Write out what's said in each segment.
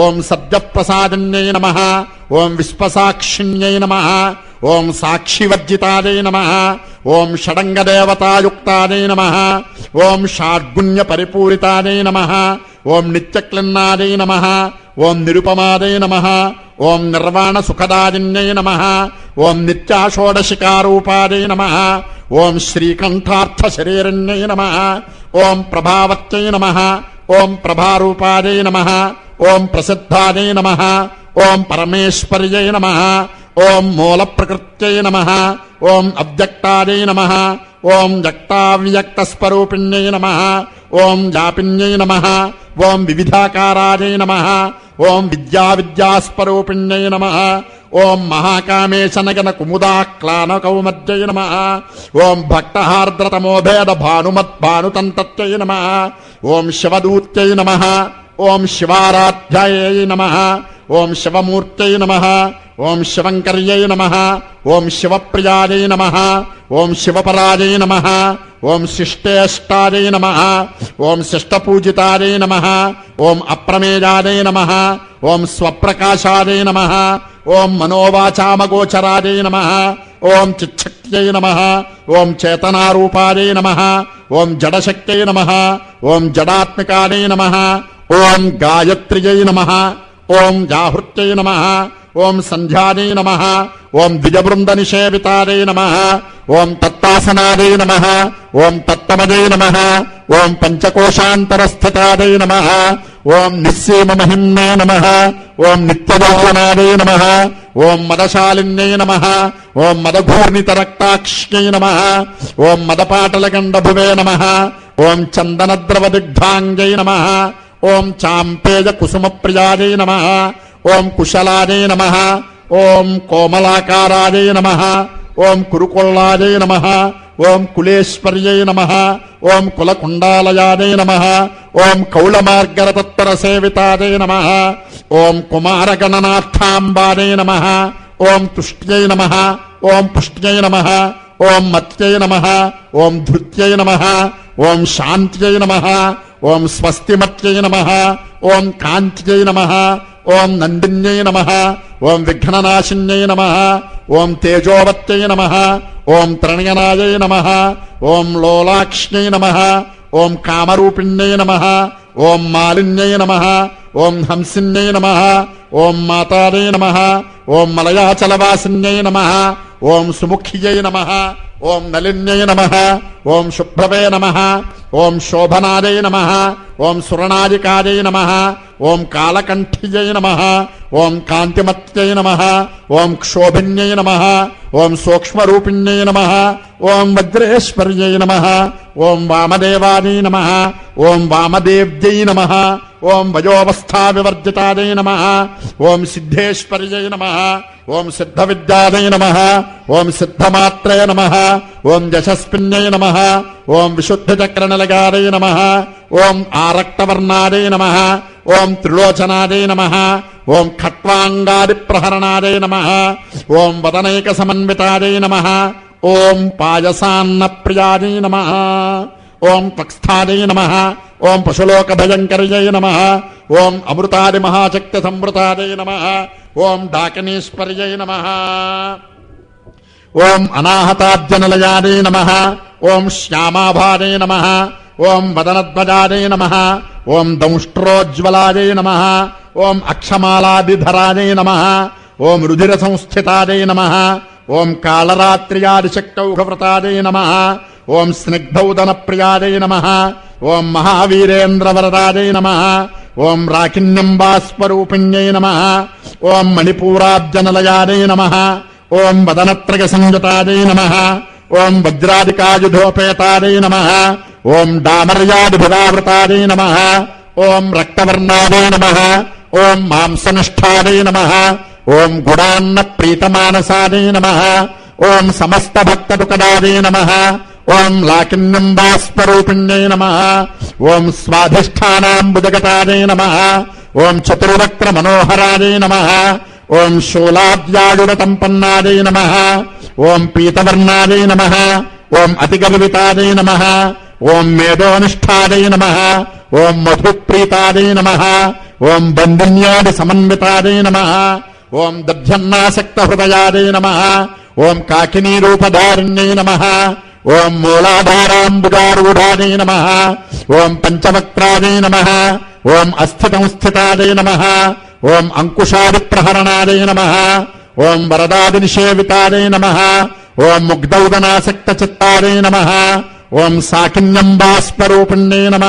ఓం సద్యప్రసాదిన్యై నమ ఓం విశ్వసాక్షిణ్యై నమ ఓం సాక్షివర్జితాదై నమ ఓం షడంగదేవతాయుక్తాదై నమ ఓం షాడ్గుణ్య పరిపూరితాదై నమ ఓం నిత్యక్లిన్నాదై నమ ఓం నిరుపమాదై నమ ఓం నిర్వాణ సుఖదాదిన్యై నమ ఓం నిత్యాషోడశికారూపాదై నమ ఓం శ్రీకంఠార్థ శరీరణ్యై నమ ఓం ప్రభావత్యై నమ ఓం ప్రభారూపాదై నమ ఓం ప్రసిద్ధాదై నమ ఓం పరమేశ్వర్యై నమ ఓం మూల ప్రకృత్యై నమ ఓం అవ్యక్తాదై నమ ఓం వ్యక్తావ్యక్తస్వరూపిణ్యై నమ ఓం జాపిన్యై నమ ఓం వివిధాకారాజై నమ ఓం విద్యా విద్యాస్వరూపిణ్యై నమ ఓం మహాకామేశనగన కుముదాక్లాన కౌమద్యై నమ ఓం భక్తహార్ద్రతమోభేద భానుమత్ భానుతంత్యై నమ ఓం శివదూత్యై నమ ఓం శివారాధ్యాయ నమ ఓం శివమూర్తయ నమ ఓం శివంకర్యై నమ ఓం శివప్రియాయ నమ ఓం శివపరాజై నమ ఓం శిష్టేష్టాయ నమ ఓం శిష్టపూజితాయ నమ ఓం అప్రమేయాయ నమ ఓం స్వప్రకాశాయ నమ ఓం మనోవాచామగోచరాయ నమ ఓం చిచ్చక్త్యై నమ ఓం చేతనారూపాయ నమ ఓం జడశక్త్యై నమ ఓం జడాత్మికాయ నమ ఓం గాయత్రియై నమ ఓం జాహృత్యై నమ ఓం సంధ్యానై నమ ఓం ద్విజబృంద నిషేవితారై నమ ఓం తత్తాసనాదై నమ ఓం తత్తమదై నమ ఓం పంచకోశాంతరస్థితాదై నమ ఓం నిస్సీమ మహిమ్నే నమ ఓం నిత్యదౌవనాదై నమ ఓం మదశాలిన్యై నమ ఓం మదఘూర్ణితరక్తాక్ష్యై నమ ఓం మదపాటలగండభువే నమ ఓం చందనద్రవదిగ్ధాంగై నమ ఓం చాంపేయ కుసుమ ప్రియాదై నమ ఓం కుశలాదై నమ ఓం కోమలాకారాదై నమ ఓం కురుకొల్లాదై నమ ఓం కులేశ్వర్యై నమ ఓం కులకుండాలయాదై నమ ఓం కౌళమార్గరతత్తర సేవితాదై నమ ఓం కుమారగణనాథాంబాదై నమ ఓం తుష్ట్యై నమ ఓం పుష్ట్యై నమ ఓం మత్యై నమ ఓం ధృత్యై నమ ఓం శాంత్యై నమ ఓం స్వస్తిమత్యై నమ ఓం కాంత్యై నమ ఓం నందిన్యై నమ ఓం విఘ్ననాశిన్యై నమ ఓం తేజోవత్యై నమ ఓం త్రణయనాయై నమ ఓం లోలాక్ష్యై నమ ఓం కామరూపిణ్యై నమ ఓం మాలిన్యై నమ ఓం హంసిన్యై నమ ఓం మాతాదై నమ ఓం మలయాచలవాసిన్యై నమ ఓం సుముఖ్యై నమ ఓం నలిన్యై నమ ఓం శుభ్రవే నమ ఓం శోభనాదై నమ ఓం సురణాదికాదై నమ ఓం కాలకంఠ్యై నమ ఓం కాంతిమత్యై నమ ఓం క్షోభిన్యై నమ ఓం సూక్ష్మరూపిణ్యై నమ ఓం వజ్రేశ్వర్యై నమ ఓం వామదేవాదై నమ ఓం వామదేవ్యై నమ ఓం వయోవస్థా వివర్జితాదై నమ ఓం సిద్ధేశ్వర్యై నమ ఓం సిద్ధ విద్యాదయ నమ. ఓం సిద్ధమాత్రయ నమ. ఓం యశస్పిన్యై నమ. ఓం విశుద్ధ చక్రనలగాదై నమ. ఓం ఆరక్తవర్ణాదై నమ. ఓం త్రిలోచనాదై నమ. ఓం ఖట్వాంగాది ప్రహరణాదై నమ. ఓం వదనైక సమన్వితాదై నమ. ఓం పాయసాన్న ప్రియాదై నమ. ఓం త్వక్స్థాదై నమ ఓం పశులోక భయంకర్యై నమ ఓం అమృతాది మహాశక్తి సంవృతాదై నమ ఓం డాకనీశ్వర్యై నమ ఓం అనాహతార్జనలయాదే నమ ఓం శ్యామాభాదే నమ ఓం వదనధ్వజాదే నమ ఓం దంష్ట్రోజ్వలాదే నమ ఓం అక్షమాలాదిధరాదే నమ ఓం రుధిర సంస్థితాదే నమ ఓం కాళరాత్ర్యాదిశక్తౌఘవ్రతాదే నమ ఓం స్నిగ్ధౌదన ప్రియాదే నమ ఓం మహావీరేంద్రవరదాదే నమ ఓం రాకిణ్యంబాస్వరూపిణ్యై నమ ఓం మణిపూరాబ్జనలయాదే నమ ఓం వదనత్రయ సంయుతాదే నమ ఓం వజ్రాదికాయుధోపేతాదే నమ ఓం డామర్యాదిభిదావృతాదే నమ ఓం రక్తవర్ణాదే నమ ఓం మాంసనిష్టాదే నమ ఓం గుడాన్న ప్రీతమానసాదే నమ ఓం సమస్త భక్త భక్తదుకదాదే నమ ఓం లాకిన్యంబాస్వరూపిణ్యై నమ ఓం స్వాధిష్టానాంబుజగటానై నమ ఓం చతుర్వక్ర మనోహరాదే నమ ఓం శూలాద్యాయుడతంపన్నాదే నమ ఓం పీతవర్ణాదే నమ ఓం అతిగర్వితాదే నమ ఓం మేధోనిష్టాదే నమ ఓం మధుప్రీతాదే నమ ఓం బంధిన్యాది సమన్వితాదే నమ ఓం దభ్యన్నాసక్త హృదయాదే నమ ఓం కాకినీ రూపధారిణ్యై నమ ఓం మూలాధారాంబుజారూఢాదే నమ ఓం పంచవక్త్రాదే నమ ఓం అస్థితం స్థితాదే నమ ఓం అంకుశాది ప్రహరణాదే నమ ఓం వరదాది నిషేవితాదే నమ ఓం ముగ్ధౌదనాసక్త చిత్తాదే నమ ఓం సాకిన్యంబాస్వరూపిణ్యే నమ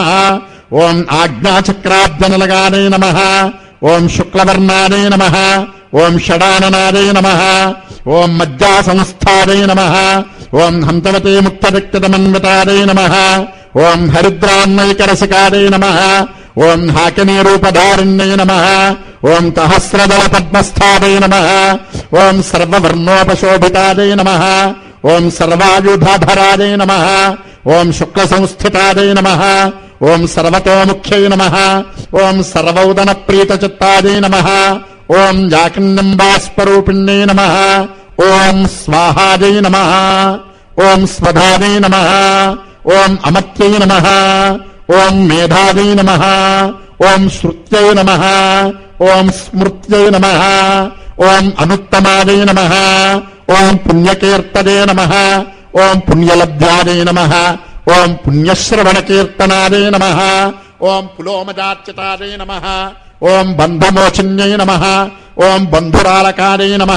ఓం ఆజ్ఞాచక్రాబ్జనలగానే నమ ఓం శుక్లవర్ణాదే నమ ఓం షడాననాదే నమ ఓం మజ్జా సంస్థాదే నమ ఓం హంతవతే ముక్తరక్తమన్వితాదే నమ. ఓం హరిద్రాన్నైకరసికారే నమ. ఓం హాకినీరూపధారిణ్యై నమ. ఓం సహస్రదళ పద్మస్థాదే నమ. ఓం సర్వవర్ణోపశోభితాదే నమ. ఓం సర్వాయుధాధరాదే నమ. ఓం శుక్ల శుక్లసంస్థితాదే నమ. ఓం సర్వతోముఖ్యై నమ. ఓం సర్వౌదన ప్రీతచిత్తాదే నమ. ఓం యాకిన్నంబాస్వరూపిణ్యై నమ. ఓం స్వాహాజై నమ ఓం స్వధాజై నమ ఓం అమత్యై నమ ఓం మేధావై నమ ఓం శృత్యై నమ ఓం స్మృత్యై నమ ఓం అనుత్తమాదై నమ ఓం పుణ్యకీర్తదే నమ ఓం పుణ్యలబ్ధ్యాదే నమ ఓం పుణ్యశ్రవణకీర్తనాదే నమ ఓం పులోమజార్చితాదే నమ ఓం బంధమోచిన్యై నమ ఓం బంధురాలకాదే నమ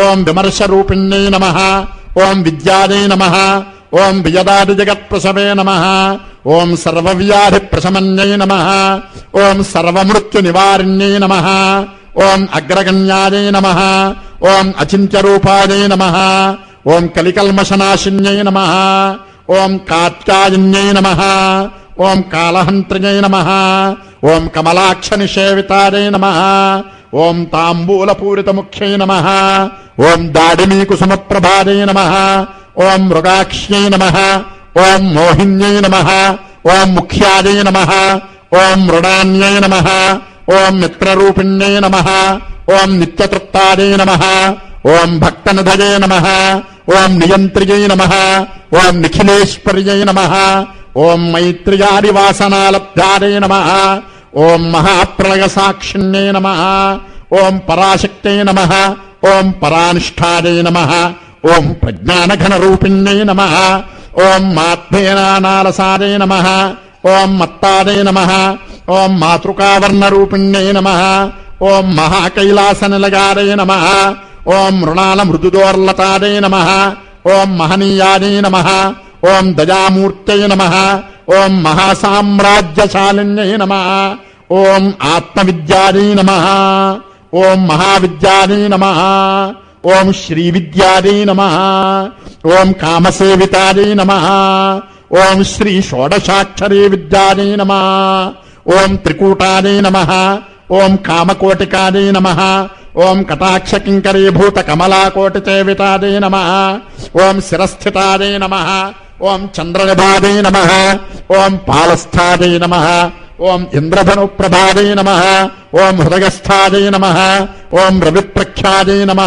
ఓం విమర్శరూపిణ్యై నమ ఓం విద్యాదే నమ ఓం వియదాది జగత్ప్రసవే నమ ఓం సర్వవ్యాధి ప్రశమన్యై నమ ఓం సర్వమృత్యు నివారిణ్యై నమ ఓం అగ్రగణ్యాదే నమ ఓం అచింత్యరూపాదే నమ ఓం కలికల్మషనాశిన్యై నమ ఓం కాత్యాయన్యై నమ ఓం కాళహంత్రిణై నమ ఓం కమలాక్ష నిషేవితాదే నమ ఓం తాంబూలపూరితముఖ్యై నమ ఓం దాడిమీకుసుమప్రభాదై నమ ఓం మృగాక్ష్యై నమ ఓం మోహిన్యై నమ ఓం ముఖ్యాదై నమ ఓం మృణాన్యై నమ ఓం మిత్రరూపిణ్యై నమ ఓం నిత్యతృప్తాదై నమ ఓం భక్తనిధయే నమ ఓం నియంత్రియై నమ ఓం నిఖిలేశ్వర్యై నమ ఓం మైత్ర్యాదివాసనాలబ్ధాదే నమ ఓం మహాప్రళయ సాక్షిణ్యై నమ ఓం పరాశక్తై నమ ఓం పరానిష్టాదే నమ ఓం ప్రజ్ఞానఘన రూపిణ్యై నమ ఓం మాత్మేనానాలసాదే నమ ఓం మత్తాదే నమ ఓం మాతృకావర్ణరూపిణ్యై నమ ఓం మహాకైలాసనిలగాదే నమ ఓం మృణాల మృదుదోర్లతాదే నమ ఓం మహనీయాదే నమ ఓం దయామూర్తై నమ ఓం మహాసామ్రాజ్యశాలిన్యై నమ ఓం ఆత్మవిద్యాదే నమ ఓం మహావిద్యాదే నమ. ఓం శ్రీ శ్రీవిద్యాదే నమ. ఓం కామసేవితాదే నమ. ఓం శ్రీ షోడశాక్షరీ విద్యాదే నమ. ఓం త్రికూటాదే నమ. ఓం కామకోటికాదే నమ. ఓం కటాక్ష కింకరీభూత కమలాకోటి చేవితాదే నమ. ఓం శిరస్థితాదే నమ. ఓం చంద్రనిభాదే నమ. ఓం పాలస్థాదే నమ. ఓం ఇంద్రధను ప్రభాదై నమ ఓం హృదయస్థాదై నమ ఓం రవిప్రఖ్యాదై నమ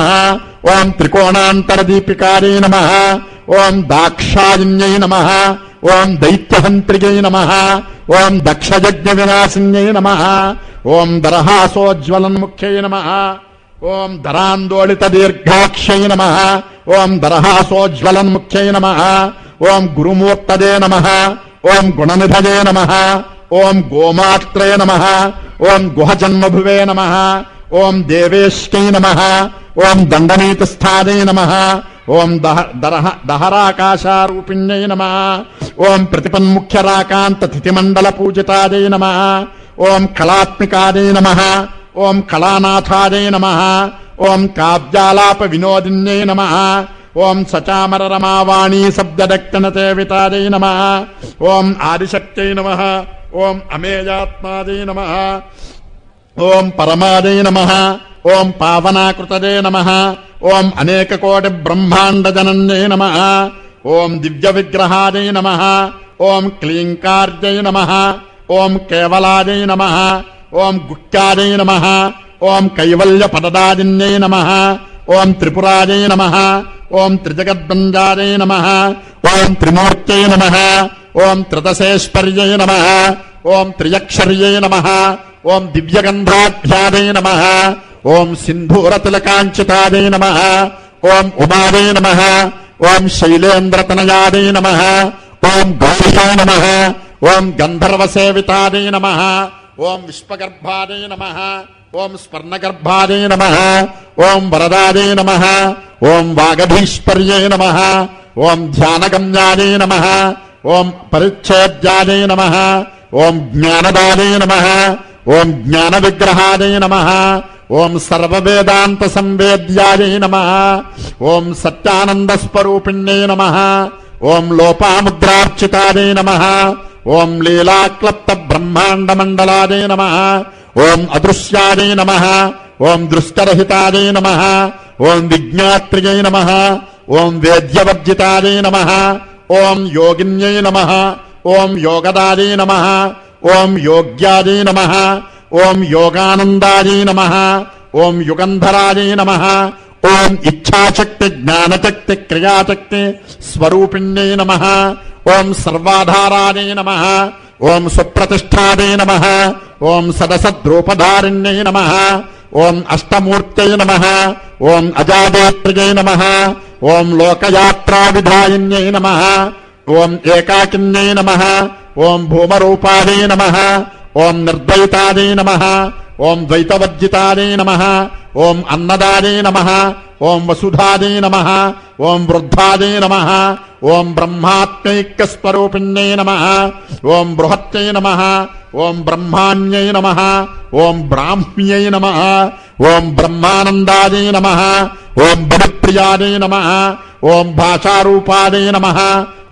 ఓం త్రికోణాంతరదీపికాదై నమ ఓం దాక్షాయిన్యై నమ ఓం దైత్యహంత్రికై నమ ఓం దక్షయజ్ఞ వినాశిన్యై నమ ఓం దరహాసోజ్వలన్ముఖ్యై నమ ఓం దరాందోళిత దీర్ఘాక్షై నమ ఓం దరహాసోజ్వలన్ముఖ్యై నమ ఓం గురుమూర్తదే నమ ఓం గుణనిధయే నమ ఓం గోమాత్రే నమ ఓం గుహజన్మభువే నమ ఓం దేవేశ్కై నమ ఓం దండనీతిస్థాదే నమ ఓం దహ దరహ దహరాకాశారూపిణ్యై నమ ఓం ప్రతిపన్ముఖ్యరాకాంత తిథిమండల పూజితాదే నమ ఓం కళాత్మికాదే నమ ఓం కళానాథాదే నమ ఓం కావ్యాలాప వినోదిన్యై నమ ఓం సచామర రమావాణీ శబ్దదక్షిణతే వితాదే నమ ఓం ఆదిశక్త్యై నమ ఓం అమేయాత్మాదే నమ ఓం పరమాదే నమ ఓం పావనాకృతదే నమ ఓం అనేక కోటి బ్రహ్మాండ జనన్యే నమ ఓం దివ్య విగ్రహాదే నమ ఓం క్లీంకార్జై నమ ఓం కేవలాదే నమ ఓం గుక్కాదే నమ ఓం కైవల్య పదదాదిన్యై నమ ఓం త్రిపురాజై నమ ఓం త్రిజగద్బంజాదే నమ ఓం త్రిమూర్త్యై నమ ఓం త్రిదశేశ్వర్యై నమ ఓం త్రియక్షర్యై నమ ఓం దివ్యగంధాఢ్యాదై నమ ఓం సింధూరతిలకాంచితాదై నమ ఓం ఉమాదై నమ ఓం శైలేంద్రతనయాదై నమ ఓం గౌరీ నమ ఓం గంధర్వసేవితాదై నమ ఓం విశ్వగర్భాదై నమ ఓం స్వర్ణగర్భాదై నమ ఓం వరదాదై నమ ఓం వాగధీశ్వర్యై నమ ఓం ధ్యానగమ్యాదై నమ ఓం పరిచ్ఛేద్యాదై నమ ఓం జ్ఞానదాదై నమ ఓం జ్ఞాన విగ్రహాదై నమ ఓం సర్వవేదాంత సంవేద్యాదై నమ ఓం సత్యానంద స్వరూపిణ్యై నమ ఓం లోపాముద్రార్చితాదై నమ ఓం లీలాక్లప్త బ్రహ్మాండ మండలాదై నమ ఓం అదృశ్యాదై నమ ఓం దృష్టరహితాదై నమ ఓం విజ్ఞాత్రియై నమ ఓం వేద్యవర్జితాదై నమ ఓం యోగిన్యై నమ ఓం యోగదారీ నమ ఓం యోగ్యాదై నమ ఓం యోగానందారీ నమ ఓం యుగంధరాదై నమ ఓం ఇచ్ఛాశక్తి జ్ఞానశక్తి క్రియాశక్తి స్వరూపిణ్యై నమ ఓం సర్వాధారాదై నమ ఓం సుప్రతిష్టాదై నమ ఓం సదసద్రూపధారిణ్యై నమ ఓం అష్టమూర్తై నమ ఓం అజాదేత్రియై నమ ఓం లోకయాత్రావిధాయిన్యై నమ ఓం ఏకాకిన్యై నమ ఓం భూమరూపాదే నమ ఓం నిర్ద్వైతాదే నమ ఓం ద్వైతవర్జితాదే నమ ఓం అన్నదాదే నమ ఓం వసుధాదే నమ ఓం వృద్ధాదే నమ ఓం బ్రహ్మాత్మైక్యస్వరూపిణ్యై నమ ఓం బృహత్యై నమ ఓం బ్రహ్మాణ్యై నమ ఓం బ్రాహ్మ్యై నమ ఓం బ్రహ్మానందాదే నమ ఓం బలిప్రియాదై నమ ఓం భాషారూపాదై నమ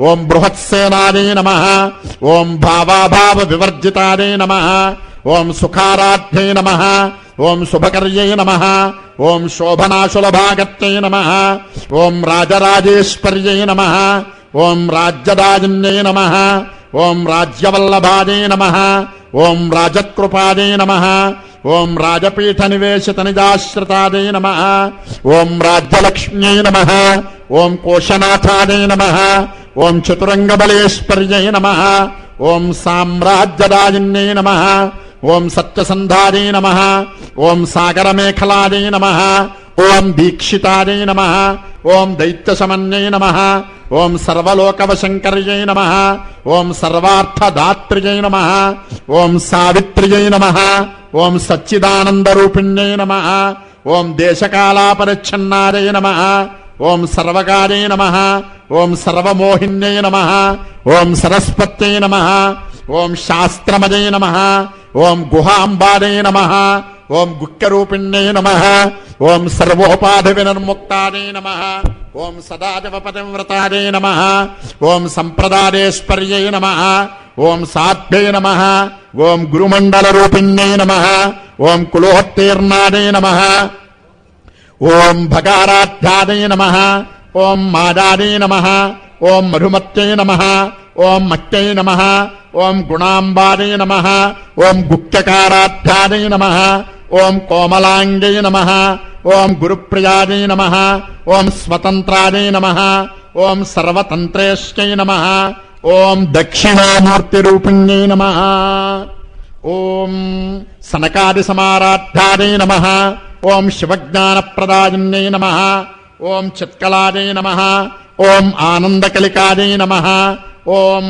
ఓం బృహత్సేనాదై నమ ఓం భావాభావ వివర్జితాదై నమ ఓం సుఖారాధ్యై నమ ఓం శుభకర్యై నమ ఓం శోభనాశులభాగత్యై నమ ఓం రాజరాజేశ్వర్యై నమ ఓం రాజ్యదాజిన్యై నమ ఓం రాజ్యవల్లభాదే నమ ఓం రాజకృపాదే నమ ఓం రాజపీఠ నివేశిత నిజాశ్రతాదే నమ ఓం రాజ్యలక్ష్మ్యై నమ ఓం కోశనాథాదే నమ ఓం చతురంగబలేశ్వర్యై నమ ఓం సామ్రాజ్యదాయిన్యై నమ ఓం సత్యసంధాదే నమ ఓం సాగరమేఖలాదే నమ ఓం దీక్షితాదే నమ ఓం దైత్యసమన్యై నమ ఓం సర్వలోకవశంకర్యై నమ ఓం సర్వార్థదాత్ర్యై నమ ఓం సావిత్ర్యై నమ ఓం సచ్చిదానందరూపిణ్యై నమ ఓం దేశకాలాపరిచ్ఛన్నారై నమ ఓం సర్వకార్యై నమ ఓం సర్వమోహిన్యై నమ ఓం సరస్వత్యై నమ ఓం శాస్త్రమదై నమ ఓం గుహాంబాదై నమ ఓం గుక్కరూపిణ్యై నమ ఓం సర్వోపాధి వినిర్ముక్తాదై నమ ఓం సదాజవపతివ్రతాదై నమ ఓం సంప్రదాయేశ్వర్యై నమ ఓం సాధ్యై నమ ఓం గురుమండల రూపిణ్యై నమ ఓం కులోత్తీర్ణాదే నమ ఓం భగారాధ్యాదే నమ ఓం మాదాదే నమ ఓం మధుమత్యై నమ ఓం మత్యై నమ ఓం గుణాంబాదే నమ ఓం గుప్తకారాధ్యాదై నమ ఓం కోమలాంగై నమ ఓం గురుప్రియాదై నమ ఓం స్వతంత్రాదై నమ ఓం సర్వతంత్రేశ్చై నమ ఓం దక్షిణామూర్తిరూపిణ్యై నమ ఓం సనకాది సమారాధ్యాదై నమ ఓం శివజ్ఞానప్రదాయిన్యై నమ ఓం చిత్కలాదై నమ ఓం ఆనందకలికాదై నమ ఓం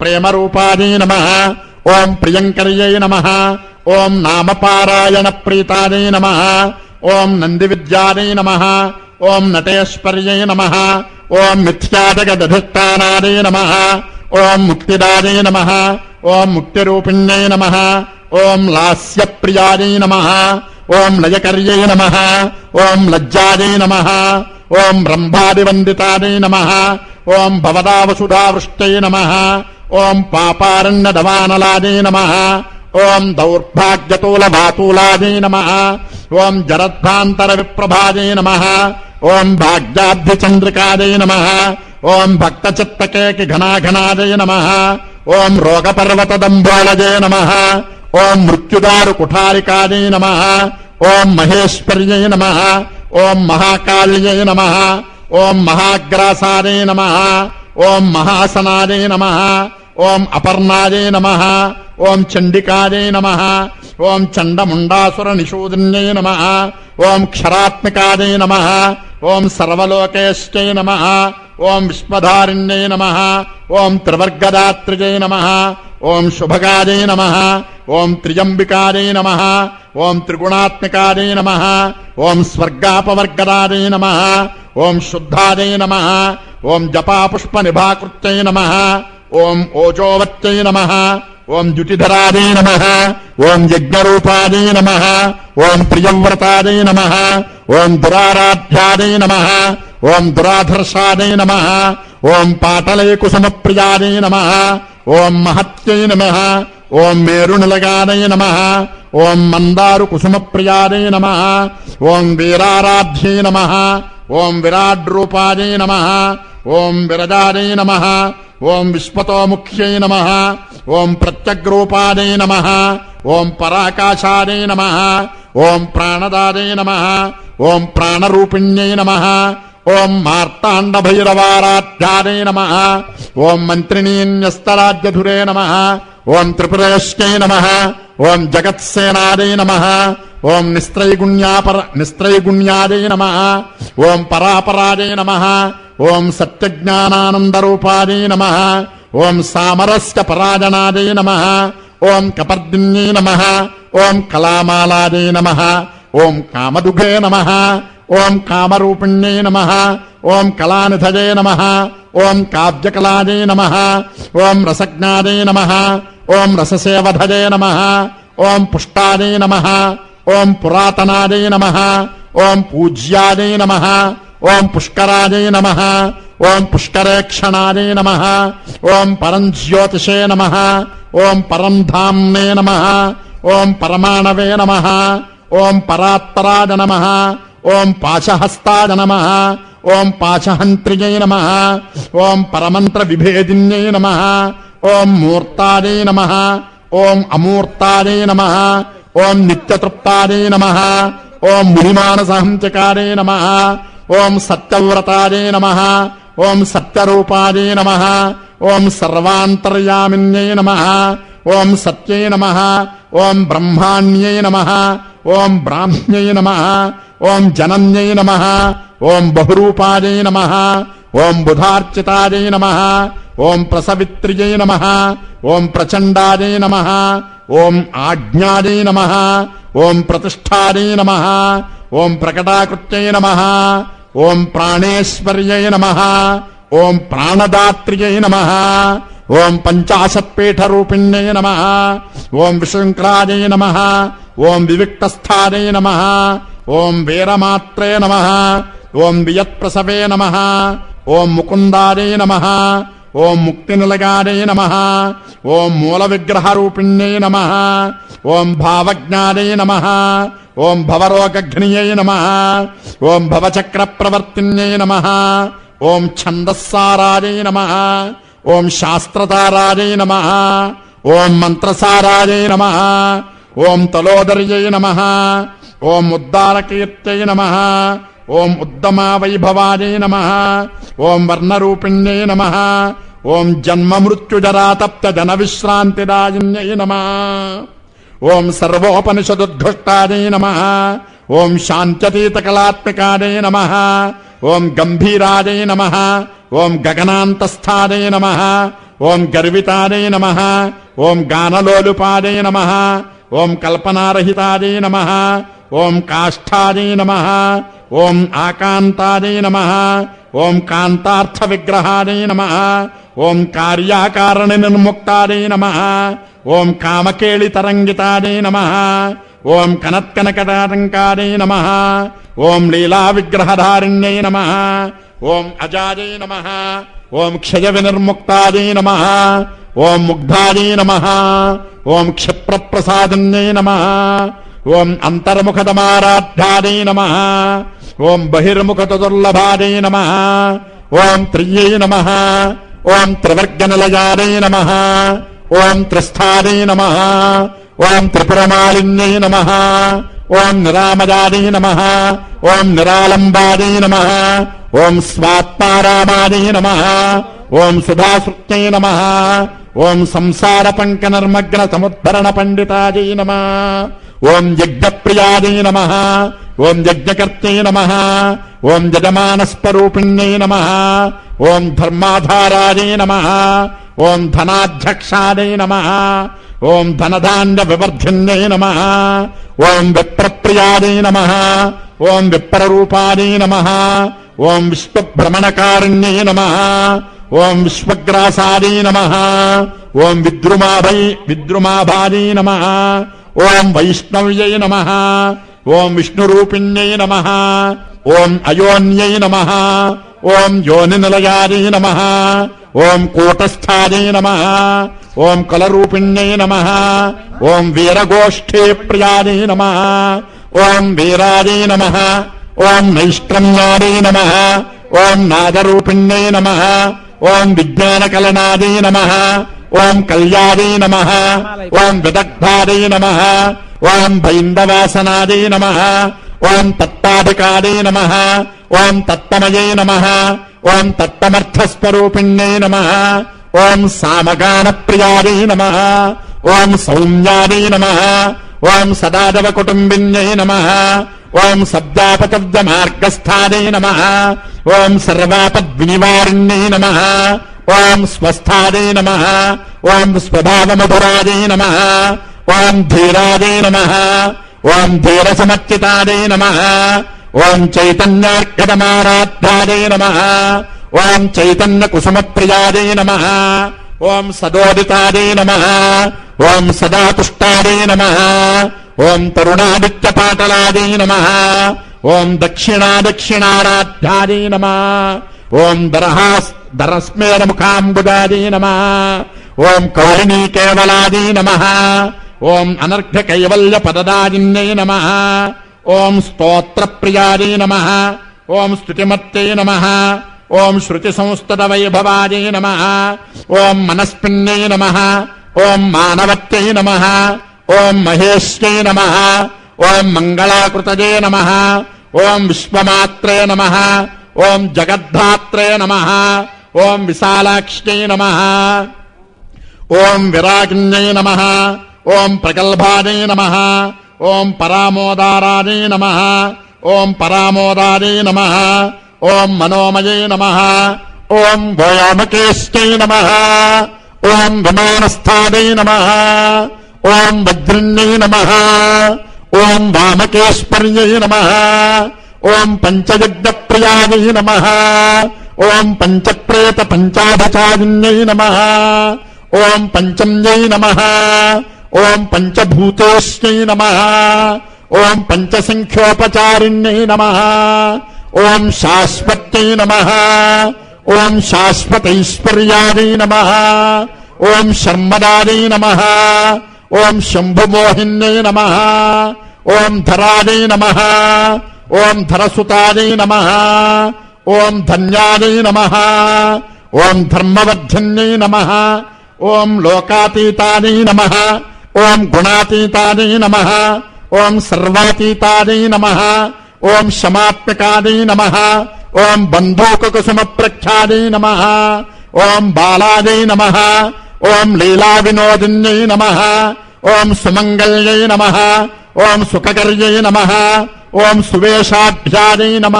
ప్రేమరూపాదై నమ ఓం ప్రియంకర్యై నమ ఓం నామపారాయణ ప్రీతాదై నమ ఓం నంది విద్యాదై నమ ఓం నటేశ్వర్యై నమ ఓం మిథ్యాదగదధిష్టానాదై నమ ఓం ముక్తిదాదై నమ ఓం ముక్తిరూపిణ్యై నమ ఓం లాస్యప్రియాదై నమ ఓం లయకర్యై నమ ఓం లజ్జాదై నమ ఓం బ్రహ్మాదివందితాదై నమ ఓం భవదావసుధావృష్టై నమ ఓం పాపారణ్యదవానలాదై నమ ఓం దౌర్భాగ్యతూలవాతూలాదై నమ ఓం జరద్భాంతర విప్రభాదై నమ ఓం భాగ్యాబ్ధిచంద్రికాదై నమ ఓం భక్తచిత్తకేకి ఘనాఘనాదై నమ ఓం రోగపర్వతదంభోళజే నమ ఓం మృత్యుదారు కుఠారికాదై నమ ఓం మహేశ్వర్యై నమ ఓం మహాకాళ్యై నమ ఓం మహాగ్రాసాదై నమ ఓం మహాసనాదై నమ ఓం అపర్ణాదై నమ ఓం చండికాయై నమ ఓం చండముండాసుర నిషూదన్యై నమ ఓం క్షరాత్మికాయై నమ ఓం సర్వలోకేశ్చై నమ ఓం విశ్వధారిణ్యై నమ ఓం త్రివర్గదాత్రిజై నమ ఓం శుభగాజై నమ ఓం త్రిజంబికాజై నమ ఓం త్రిగుణాత్మికాజై నమ ఓం స్వర్గాపవర్గదాజై నమ ఓం శుద్ధాజై నమ ఓం జపాపుష్ప నిభాకృత్యై నమ ఓం ఓజోవత్యై నమ ఓం జుటిధరాజై నమ ఓం యజ్ఞరూపాదే నమ ఓం ప్రియంవ్రతాజై నమ ఓం దురారాధ్యాదే నమ ఓం దురాధర్షాదే నమ ఓం పాటలై కుసుమప్రియాజై నమ ఓం మహత్యై నమ ఓం మేరునిలగానై నమ ఓం మందారు కుసుమప్రియాదై నమ ఓం వీరారాధ్యై నమ ఓం విరాడ్రూపాదై నమ ఓం విరజాదై నమ ఓం విశ్వతోముఖ్యై నమ ఓం ప్రత్యగ్రూపాదై నమ ఓం పరాకాశాదై నమ ఓం ప్రాణదాదై నమ ఓం ప్రాణరూపిణ్యై నమ ఓం మార్తాండ భైరవారాధ్యాదే నమ ఓం మంత్రిణీన్యస్తరాజ్యధురే నమ ఓం త్రిపురేశ్యై నమ ఓం జగత్సేనాదే నమ ఓం నిస్త్రైగుణ్యాపర నిస్త్రైగుణ్యాదే నమ ఓం పరాపరాదే నమ ఓం సత్యజ్ఞానానందరూపాదే నమ ఓం సామరస్య పరాజనాదే నమ ఓం కపర్దిన్యై నమ ఓం కళామాలాదే నమ ఓం కామదుఘే నమ ఓం కామరూపిణ్యై నమ ఓం కళానిధజే నమ ఓం కావ్యకలాజే నమ ఓం రసజ్ఞాదే నమ ఓం రససేవధజే నమ ఓం పుష్టాదే నమ ఓం పురాతనాదే నమ ఓం పూజ్యాదే నమ ఓం పుష్కరాజే నమ ఓం పుష్కరేక్షణాయ నమ ఓం పరం జ్యోతిషే నమ ఓం పరం ధామ్నే నమ ఓం పరమాణవే నమ ఓం పరాత్పరాజ నమ ఓం పాశహస్తాజ నమ ఓం పాశహంత్రియై నమ ఓం పరమంత్ర విభేదిన్యై నమ ఓం మూర్తాదే నమ ఓం అమూర్తాదే నమ ఓం నిత్యతృప్తాదే నమ ఓం మునిమానసహంచకారే నమ ఓం సత్యవ్రతాదే నమ ఓం సత్యరూపాదే నమ ఓం సర్వాంతర్యామిన్యై నమ ఓం సత్యై నమ ఓం బ్రహ్మాణ్యై నమ ఓం బ్రాహ్మ్యై నమ ఓం జనన్యై నమ ఓం బహురూపాదై నమ ఓం బుధార్చితాదై నమ ఓం ప్రసవిత్ర్యై నమ ఓం ప్రచండాదై నమ ఓం ఆజ్ఞాదై నమ ఓం ప్రతిష్టాదై నమ ఓం ప్రకటాకృత్యై నమ. ఓం ప్రాణేశ్వర్యై నమ. ఓం ప్రాణదాత్ర్యై నమ. ఓం పంచాశత్పీఠరూపిణ్యై నమ. ఓం విశృంఖలాజై నమ. ఓం వివిక్తస్థాదై నమ. ఓం వీరమాత్రే నమ. ఓం వియత్ప్రసవే నమ. ఓం ముకుందాదై నమ. ఓం ముక్తి ముక్తినిలగాదై నమ. ఓం మూల విగ్రహ విగ్రహరూపిణ్యై నమ. ఓం భావజ్ఞాదై నమ. ఓం భవరోగఘ్నియై నమ. ఓం భవచక్ర ప్రవర్తిన్యై నమ. ఓం ఛందస్సారాజై నమ. ఓం శాస్త్రతారాజై నమ. ఓం మంత్రసారాజై నమ. ఓం తలోదర్యై నమ. ఓం ఉద్దారకీర్త్యై నమ. ఓం ఉద్దమా వైభవాజై నమ ఓం వర్ణరూపిణ్యై నమ ఓం జన్మ మృత్యుజరాతప్త జన విశ్రాంతిదాయిన్యై నమ ఓం సర్వోపనిషదుద్ఘష్టాదై నమ ఓం శాంత్యతీతకళాత్మికాదై నమ ఓం గంభీరాదై నమ ఓం గగనాంతస్థాదై నమ ఓం గర్వితాదై నమ ఓం గానలోలుపాదై నమ ఓం కల్పనారహితాదై నమ ఓం కాష్ఠాదై నమ ఓం ఆకాంతాదై నమ ఓం కాంతార్థ విగ్రహాదై నమ ఓం కార్యాకారణ నిర్ముక్తాదై నమ ఓం కామకేళి తరంగితాదై నమ ఓం కనత్కనకటాటంకాదై నమ ఓం లీలా విగ్రహధారిణ్యై నమ ఓం అజాజై నమ ఓం క్షయ వినిర్ముక్తాదై నమ ఓం ముగ్ధాదై నమ ఓం క్షిప్రప్రసాదిన్యై నమ ఓం అంతర్ముఖతమారాధ్యాదై నమ ఓం బహిర్ముఖతుర్లభాదై నమ. ఓం త్రియై నమ. ఓం త్రివర్గనిలయాదై నమ. ఓం త్రిస్థాదై నమ. ఓం త్రిపురమాలిన్యై నమ. ఓం నిరామదాదై నమ. ఓం నిరాలంబాదై నమ. ఓం స్వాత్మారామాదై నమ. ఓం సుధాశ్రుత్యై నమ. ఓం సంసార పంక నిర్మగ్న సముద్ధరణ పండితాజై నమ. ఓం యజ్ఞప్రియాజై నమ ఓం యజ్ఞకర్తే నమ ఓం యజమానస్వరూపిణ్యై నమ ఓం ధర్మాధారాజై నమ ఓం ధనాధ్యక్షాదై నమ ఓం ధనధాన్య వివర్ధిన్యై నమ ఓం విప్రప్రియాదై నమ ఓం విప్రరూపాదై నమ ఓం విశ్వభ్రమణకారిణ్యై నమ ఓం విశ్వగ్రాసాదై నమ ఓం విద్రుమాభై విద్రుమాభాదై నమ ఓం వైష్ణవ్యై నమ ఓం విష్ణురూపిణ్యై నమ ఓం అయోన్యై నమ ఓం యోనినిలయాదై నమ ఓం కూటస్థాయై నమ ఓం కలరూపిణ్యై నమ ఓం వీరగోష్ఠే ప్రియాదై నమ ఓం వీరాదై నమ ఓం నైష్ట్రమ్యాదై నమ ఓం నాదరూపిణ్యై నమ ఓం విజ్ఞానకలనాదై నమ ఓం కళ్యాణీ నమ ఓం విదగ్ధాదై నమ ఓం భైందవాసనాదీ నమ ఓం తత్తాధికాదై నమ ఓం తత్తమయే నమ ఓం తత్తమర్థస్వరూపిణ్యే నమ ఓం సామగాన ప్రియాదై నమ ఓం సౌమ్యాదై నమ ఓం సదాదవ కుటుంబిన్యై నమ ఓం సద్యాపకవ్య మార్గస్థాదై నమ ఓం సర్వాపద్వినివారిణ్యై నమ ఓం స్వస్థాదే నమ. ఓం స్వభావమధురాదై నమ. ఓం ధీరాదే నమ. ఓం ధీరసమర్చితాదై నమ. ఓం చైతన్యార్ఘటమారాధ్యాదై నమ. ఓం చైతన్య కుసుమ ప్రియాదే నమ. ఓం సదోదితాదే నమ. ఓం సదాతుష్టాదే నమ. ఓం తరుణాదిత్య పాటలాదే నమ. ఓం దక్షిణా దక్షిణారాధ్యాదై నమ. ఓం దరహాస్ దరస్మేర ముఖాంబుదాదై నమ ఓం కౌరిణీ కేవలాదీ నమ ఓం అనర్ఘ కైవల్య పదదాదిన్యై నమ ఓం స్తోత్ర ప్రియాదీ నమ ఓం స్తుతిమత్తై నమ ఓం శృతి సంస్థత వైభవాదీ నమ ఓం మనస్పిన్యై నమ ఓం మానవత్యై నమ ఓం మహేష్యై నమ ఓం మంగళాకృతజే నమ ఓం విశ్వమాత్రే నమ ఓం జగద్ధాత్రే నమ ఓం విశాలాక్ష్యై నమ ఓం విరాగిణ్యై నమ ఓం ప్రగల్భాదై నమ ఓం పరామోదారాదై నమ ఓం పరామోదాదై నమ ఓం మనోమయై నమ ఓం వ్యామకేశ్చై నమ ఓం విమానస్థాదై నమ ఓం వజ్రిణ్యై నమ ఓం వామకేశ్వర్యై నమ ఓం పంచయజ్ఞ పంచయజ్ఞప్రియాదై నమ. ఓం పంచప్రేత పంచాభచారిణ్యై నమ. ఓం పంచమ్యై నమ. ఓం పంచభూతోష్ణై నమ. ఓం పంచసంఖ్యోపచారిణ్యై నమ. ఓం శాశ్వత్యై నమ. ఓం శాశ్వతైశ్వర్యాదై నమ. ఓం శర్మదాదై నమ. ఓం శంభుమోహిన్యై నమ. ఓం ధరాదై నమ. ఓం ధరసుతాదై నమ ఓం ధన్యాదై నమ ఓం ధర్మవర్ధన్యై నమ ఓం లోకాతీతాదై నమ ఓం గుణాతీతాదై నమ ఓం సర్వాతీతాదై నమ ఓం శమాత్మకాదై నమ ఓం బంధూకకుసుమ ప్రఖ్యాదై నమ ఓం బాలాదై నమ ఓం లీలా వినోదిన్యై నమ ఓం సుమంగళ్యై నమ ఓం సుఖకర్యై నమ ఓం సువేషాభ్యాదై నమ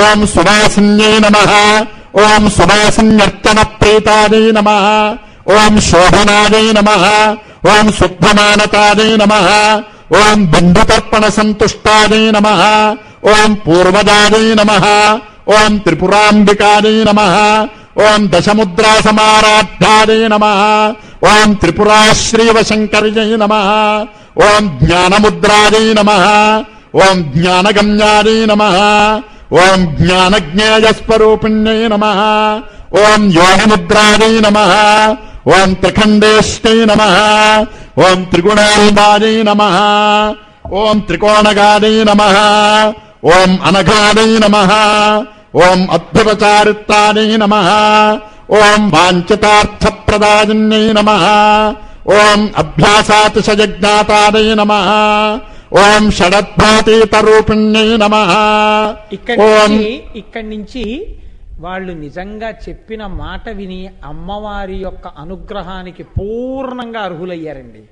ఓం సువాసిన్యై నమ ఓం సువాసిన్యర్చన ప్రీతాదై నమ ఓం శోభనాదై నమ ఓం శుద్ధమానతాదై నమ ఓం బిందుతర్పణ సంతుష్టాదై నమ ఓం పూర్వదాదై నమ ఓం త్రిపురాంబికాదై నమ ఓం దశముద్రా సమారాధ్యాదై నమ ఓం త్రిపురాశ్రీవశంకర్యై నమ ఓం జ్ఞానముద్రాదై నమ ఓం జ్ఞానగమ్యాదే నమ. ఓం జ్ఞానజ్ఞేయస్వరూపిణ్యై నమ. ఓం యోగముద్రాదై నమ. ఓం త్రిఖండేష్టై నమ. ఓం త్రిగుణాంబాదై నమ. ఓం త్రికోణగాదై నమ. ఓం అనఘాదై నమ. ఓం అద్భుతచారిత్రాదై నమ. ఓం వాంఛితార్థప్రదాయిన్యై నమ. ఓం అభ్యాసాతిశయజ్ఞాతాదై నమ. ఓం షడద్భాతీతరూపిణ్యై నమ. ఇక్కడి ఓం నుంచి ఇక్కడి నుంచి వాళ్ళు నిజంగా చెప్పిన మాట విని అమ్మవారి యొక్క అనుగ్రహానికి పూర్ణంగా అర్హులయ్యారండి.